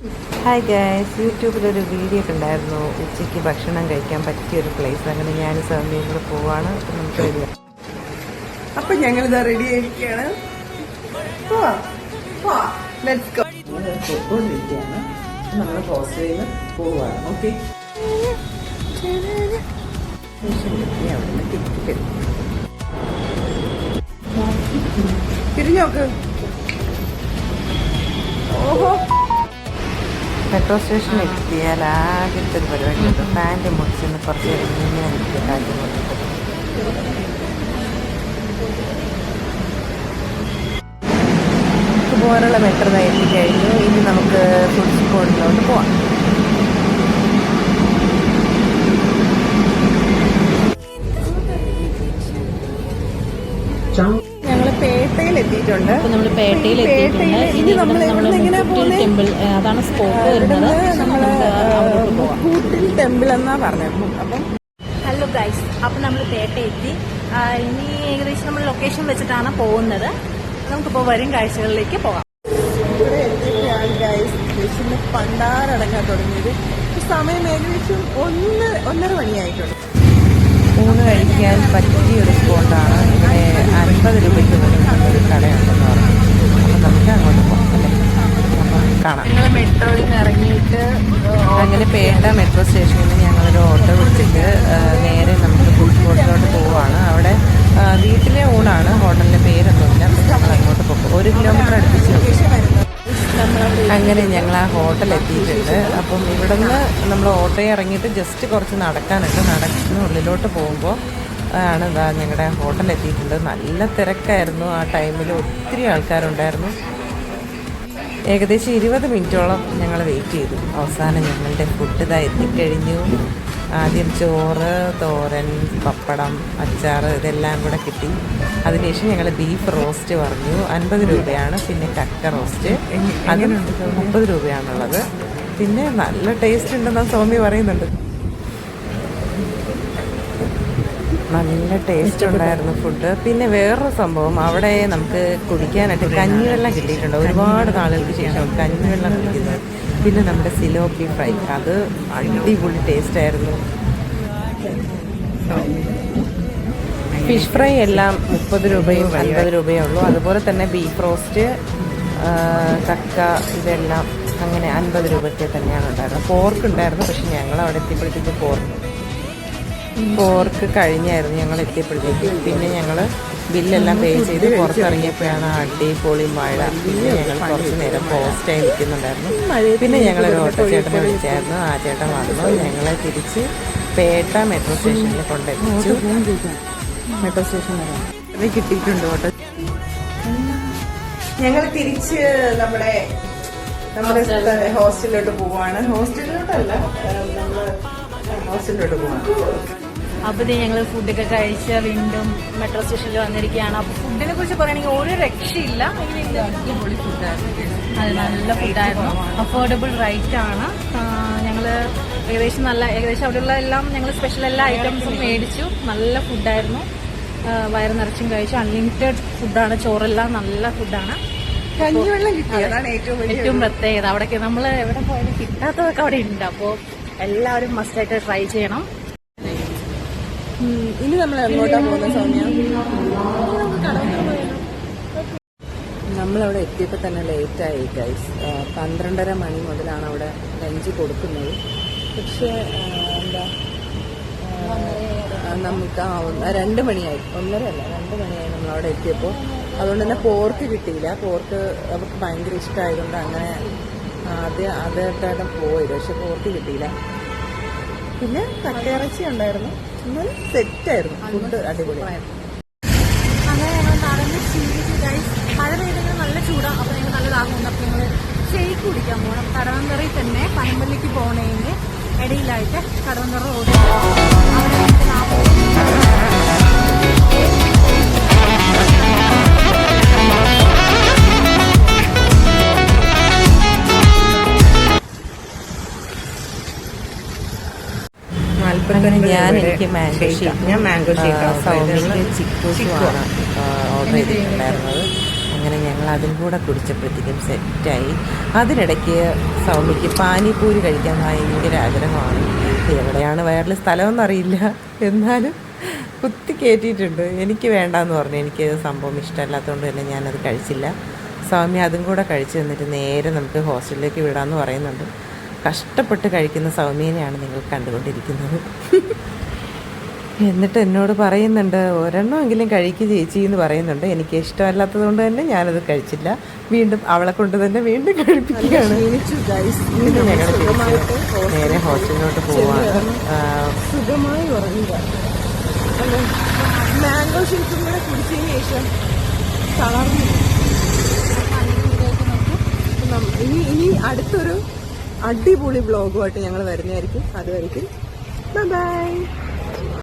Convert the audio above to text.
Hi guys യൂട്യൂബിലൊരു video ഒക്കെ ഉണ്ടായിരുന്നു. ഉച്ചയ്ക്ക് ഭക്ഷണം കഴിക്കാൻ പറ്റിയ ഒരു പ്ലേസ് അങ്ങനെ ഞാൻ സൗമ്യയും കൂടെ പോവാണ്. അപ്പം നമുക്ക് വരിക അപ്പൊ ഞങ്ങൾ ഇതാ റെഡി ആയിരിക്കുകയാണ് നമ്മൾ ഓക്കെ തിരിഞ്ഞോക്ക് ഓഹോ. മെട്രോ സ്റ്റേഷനിൽ എത്തിയാൽ ആദ്യത്തെ ഒരു പരിപാടിയുണ്ട് പാന്റ് മുറിച്ചെന്ന് കുറച്ച് ഇങ്ങനെ നിൽക്കുക കാറ്റ് മുറിച്ചിട്ട് നമുക്ക് പോകാനുള്ള മെട്രോ കഴിഞ്ഞു ഇനി നമുക്ക് ഫുഡ് സ്പോട്ടിലോട്ട് പോവാം. ഞങ്ങൾ പേട്ടയിൽ എത്തിയിട്ടുണ്ട്. ഇപ്പൊ നമ്മൾ പേട്ടയിൽ എത്തിയിട്ടുണ്ട്. ഇനി നമ്മൾ നമ്മൾ ടെമ്പിൾ അതാണ് സ്പോട്ട് വരുന്നത്. നമ്മൾ നമുക്ക് അങ്ങോട്ട് പോവാം. കൂട്ടിൽ ടെമ്പിൾ എന്നാ പറഞ്ഞത്. അപ്പം ഹലോ ഗൈസ് അപ്പൊ നമ്മൾ പേട്ട എത്തി ഇനി ഏകദേശം നമ്മൾ ലൊക്കേഷൻ വെച്ചിട്ടാണ് പോകുന്നത്. നമുക്കിപ്പോൾ വരും കാഴ്ചകളിലേക്ക് പോകാം. ഇവിടെ എത്തിയൊക്കെയാണ് ഗൈസ് വിഷുന്ന് പണ്ടാറടങ്ങാൻ തുടങ്ങിയത്. സമയം ഏകദേശം ഒന്ന് ഒന്നര മണിയായിട്ടുണ്ട്. ഊണ് കഴിക്കാൻ പറ്റിയ ഒരു സ്പോട്ടാണ്. ഇവിടെ അൻപത് രൂപയ്ക്ക് പോലും ഒരു കടയുണ്ടെന്ന് പറഞ്ഞു. അപ്പം നമുക്ക് അങ്ങോട്ട് പോകാം അല്ലേ? അപ്പം കാണാം. ഞങ്ങൾ മെട്രോയിൽ നിന്ന് ഇറങ്ങിയിട്ട് അങ്ങനെ പേട്ട മെട്രോ സ്റ്റേഷനിൽ നിന്ന് ഞങ്ങളൊരു ഓട്ടോ വിളിച്ചിട്ട് നേരെ നമുക്ക് ഫുഡ് സ്പോട്ടിലോട്ട് പോവുകയാണ് അവിടെ വീട്ടിലെ വീട്ടിലെ ഊണാണ് ഹോട്ടലിന്റെ പേരൊന്നുമില്ല പക്ഷെ നമ്മൾ അങ്ങോട്ട് പോകും ഒരു കിലോമീറ്റർ അടുപ്പിച്ച് അങ്ങനെ ഞങ്ങൾ ആ ഹോട്ടൽ എത്തിയിട്ടുണ്ട്. അപ്പം ഇവിടെ നിന്ന് നമ്മൾ ഓട്ടോയിൽ ഇറങ്ങിയിട്ട് ജസ്റ്റ് കുറച്ച് നടക്കാനുണ്ട് നടക്കുന്ന ഉള്ളിലോട്ട് പോകുമ്പോൾ ആണ് ഇതാ ഞങ്ങളുടെ ഹോട്ടൽ എത്തിയിട്ടുണ്ട്. നല്ല തിരക്കായിരുന്നു. ആ ടൈമിൽ ഒത്തിരി ആൾക്കാരുണ്ടായിരുന്നു. ഏകദേശം ഇരുപത് മിനിറ്റോളം ഞങ്ങൾ വെയിറ്റ് ചെയ്തു. അവസാനം ഞങ്ങളുടെ ഫുഡ് ഇതാ എത്തിക്കഴിഞ്ഞു. ആദ്യം ചോറ് തോരൻ പപ്പടം അച്ചാർ ഇതെല്ലാം കൂടെ കിട്ടി. അതിനുശേഷം ഞങ്ങൾ ബീഫ് റോസ്റ്റ് പറഞ്ഞു. അൻപത് രൂപയാണ് പിന്നെ കക്ക റോസ്റ്റ് അതിന് മുപ്പത് രൂപയാണുള്ളത്. പിന്നെ നല്ല ടേസ്റ്റ് ഉണ്ടെന്നാണ് സൗമ്യ പറയുന്നുണ്ട്. നല്ല ടേസ്റ്റ് ഉണ്ടായിരുന്നു ഫുഡ് പിന്നെ വേറൊരു സംഭവം അവിടെ നമുക്ക് കുടിക്കാനായിട്ട് കഞ്ഞിവെള്ളം കിട്ടിയിട്ടുണ്ട്. ഒരുപാട് നാളുകൾക്ക് ശേഷം കഞ്ഞിവെള്ളം കുടിക്കുന്നത്. പിന്നെ നമ്മുടെ സിലോപ്പി ഫ്രൈ. അത് അടിപൊളി ടേസ്റ്റ് ആയിരുന്നു. ഫിഷ് ഫ്രൈ എല്ലാം മുപ്പത് രൂപയും അൻപത് രൂപയേ ഉള്ളൂ. അതുപോലെ തന്നെ ബീഫ് റോസ്റ്റ് കക്ക ഇതെല്ലാം അങ്ങനെ അൻപത് രൂപയ്ക്ക് തന്നെയാണ് ഉണ്ടായിരുന്നത്. പോർക്ക് ഉണ്ടായിരുന്നു പക്ഷെ ഞങ്ങൾ അവിടെ എത്തിയപ്പോഴത്തേക്ക് പോർക്ക് പോർക്ക് കഴിഞ്ഞായിരുന്നു ഞങ്ങൾ എത്തിയപ്പോഴത്തേക്ക് പിന്നെ ഞങ്ങൾ ബില്ലെല്ലാം പേ ചെയ്ത് പുറത്തിറങ്ങിയപ്പോഴാണ് അടി അടിപൊളി മഴ. പിന്നെ ഞങ്ങൾ കുറച്ച് നേരം പോസ്റ്റായി നിൽക്കുന്നുണ്ടായിരുന്നു. പിന്നെ ഞങ്ങൾ ഒരു ഓട്ടോ ചേട്ടനെ വിളിച്ചായിരുന്നു. ആ ചേട്ടൻ വന്നു. ഞങ്ങളെ തിരിച്ച് പേട്ട മെട്രോ സ്റ്റേഷനിൽ കൊണ്ടെത്തിച്ചു. മെട്രോ സ്റ്റേഷൻ കിട്ടിയിട്ടുണ്ട് ഓട്ടോ. ഞങ്ങൾ തിരിച്ച് നമ്മുടെ നമ്മുടെ ഹോസ്റ്റലിലോട്ട് പോവാണ്. ഹോസ്റ്റലിലോട്ടല്ല നമ്മൾ ഹോസ്റ്റലിലോട്ട് പോവാണ്. അപ്പോൾ ഇത് ഞങ്ങൾ ഫുഡൊക്കെ കഴിച്ച് വീണ്ടും മെട്രോ സ്റ്റേഷനിൽ വന്നിരിക്കുകയാണ്. അപ്പോൾ ഫുഡിനെ കുറിച്ച് പറയുകയാണെങ്കിൽ ഒരു രക്ഷയില്ല. അടിപൊളി ഫുഡായിരുന്നു അത് നല്ല ഫുഡായിരുന്നു അഫോർഡബിൾ റൈറ്റ് ആണ്. ഞങ്ങൾ ഏകദേശം നല്ല ഏകദേശം അവിടെയുള്ള എല്ലാം ഞങ്ങൾ സ്പെഷ്യൽ എല്ലാ ഐറ്റംസും മേടിച്ചു. നല്ല ഫുഡായിരുന്നു വയറ് നിറച്ചും കഴിച്ചു. അൺലിമിറ്റഡ് ഫുഡാണ് ചോറെല്ലാം നല്ല ഫുഡാണ് കഞ്ഞിവെള്ളം ഏറ്റവും ഏറ്റവും പ്രത്യേകത. അവിടെ നമ്മൾ എവിടെ പോയാലും കിട്ടാത്തതൊക്കെ അവിടെ ഉണ്ട്. അപ്പോൾ എല്ലാവരും മസ്റ്റായിട്ട് ട്രൈ ചെയ്യണം. ഇനി നമ്മൾ എങ്ങോട്ടാ പോകുന്നത് സൗമ്യ? നമ്മളവിടെ എത്തിയപ്പോൾ തന്നെ ലേറ്റായി ഗൈസ് പന്ത്രണ്ടര മണി മുതലാണ് അവിടെ ലഞ്ച് കൊടുക്കുന്നത്. പക്ഷേ എന്താ നമുക്ക് രണ്ട് മണിയായി. ഒന്നര അല്ല രണ്ട് മണിയായി നമ്മൾ അവിടെ എത്തിയപ്പോൾ അതുകൊണ്ട് തന്നെ പോർക്ക് കിട്ടിയില്ല. പോർക്ക് അവർക്ക് ഭയങ്കര ഇഷ്ടമായതുകൊണ്ട് അങ്ങനെ ആദ്യം അതായിട്ടാണ് പോയത്. പക്ഷെ പോർക്ക് കിട്ടിയില്ല. പിന്നെ കട്ടയിറച്ചി ഉണ്ടായിരുന്നു. എന്നാലും സെറ്റായിരുന്നു. ഫുഡ് അടിപൊളി അങ്ങനെ ഞങ്ങൾ നടന്ന് ക്ഷീണിച്ച് ഗൈസ് മഴ പെയ്തെങ്കിൽ നല്ല ചൂടാണ് അപ്പോൾ ഞങ്ങൾ നല്ല ദാഹമുണ്ട് അപ്പോൾ ഞങ്ങൾ ഷെയ്ക്ക് കുടിക്കാൻ പോകണം കടവന്തറയിൽ തന്നെ പനമ്പള്ളിക്ക് പോണതിന്റെ ഇടയിലായിട്ട് കടവന്തറ റോഡ് ഞാൻ എനിക്ക് മാംഗോ ഷേക്ക് ഞാൻ മാംഗോ ഷേക്ക് സൗമ്യക്ക് ചിക്കൂസുമാണ് ഓർഡർ ചെയ്തിട്ടുണ്ടായിരുന്നത്. അങ്ങനെ ഞങ്ങൾ അതും കൂടെ കുടിച്ചപ്പോഴത്തേക്കും സെറ്റായി. അതിനിടയ്ക്ക് സൗമ്യക്ക് പാനിപ്പൂരി കഴിക്കാൻ ഭയങ്കര ആഗ്രഹമാണ്. എവിടെയാണ് വയറിൽ സ്ഥലമെന്നറിയില്ല എന്നാലും കുത്തി കയറ്റിയിട്ടുണ്ട് എനിക്ക് വേണ്ടാന്ന് പറഞ്ഞു. എനിക്ക് സംഭവം ഇഷ്ടമല്ലാത്തതുകൊണ്ട് തന്നെ ഞാനത് കഴിച്ചില്ല. സൗമ്യ അതും കൂടെ കഴിച്ചു തന്നിട്ട് നേരെ നമുക്ക് ഹോസ്റ്റലിലേക്ക് വിടാമെന്ന് പറയുന്നുണ്ട്. കഷ്ടപ്പെട്ട് കഴിക്കുന്ന സൗമ്യനെയാണ് നിങ്ങൾ കണ്ടുകൊണ്ടിരിക്കുന്നത്. എന്നിട്ട് എന്നോട് പറയുന്നുണ്ട് ഒരെണ്ണമെങ്കിലും കഴിക്കുക ചേച്ചി എന്ന് പറയുന്നുണ്ട്. എനിക്ക് ഇഷ്ടമല്ലാത്തത് കൊണ്ട് തന്നെ ഞാനത് കഴിച്ചില്ല. വീണ്ടും അവളെ കൊണ്ട് തന്നെ വീണ്ടും കഴിപ്പിക്കുകയാണ്. നേരെ ഹോസ്റ്റലിലോട്ട് പോവാണ്. സുഖമായി മാംഗോ ഷേക്കും കൂടെ കുടിച്ചതിന് ശേഷം തളർന്നു. നം- ഇനി ഇനി അടുത്തൊരു അടിപൊളി ബ്ലോഗുമായിട്ട് ഞങ്ങൾ വരുന്നതായിരിക്കും. Bye bye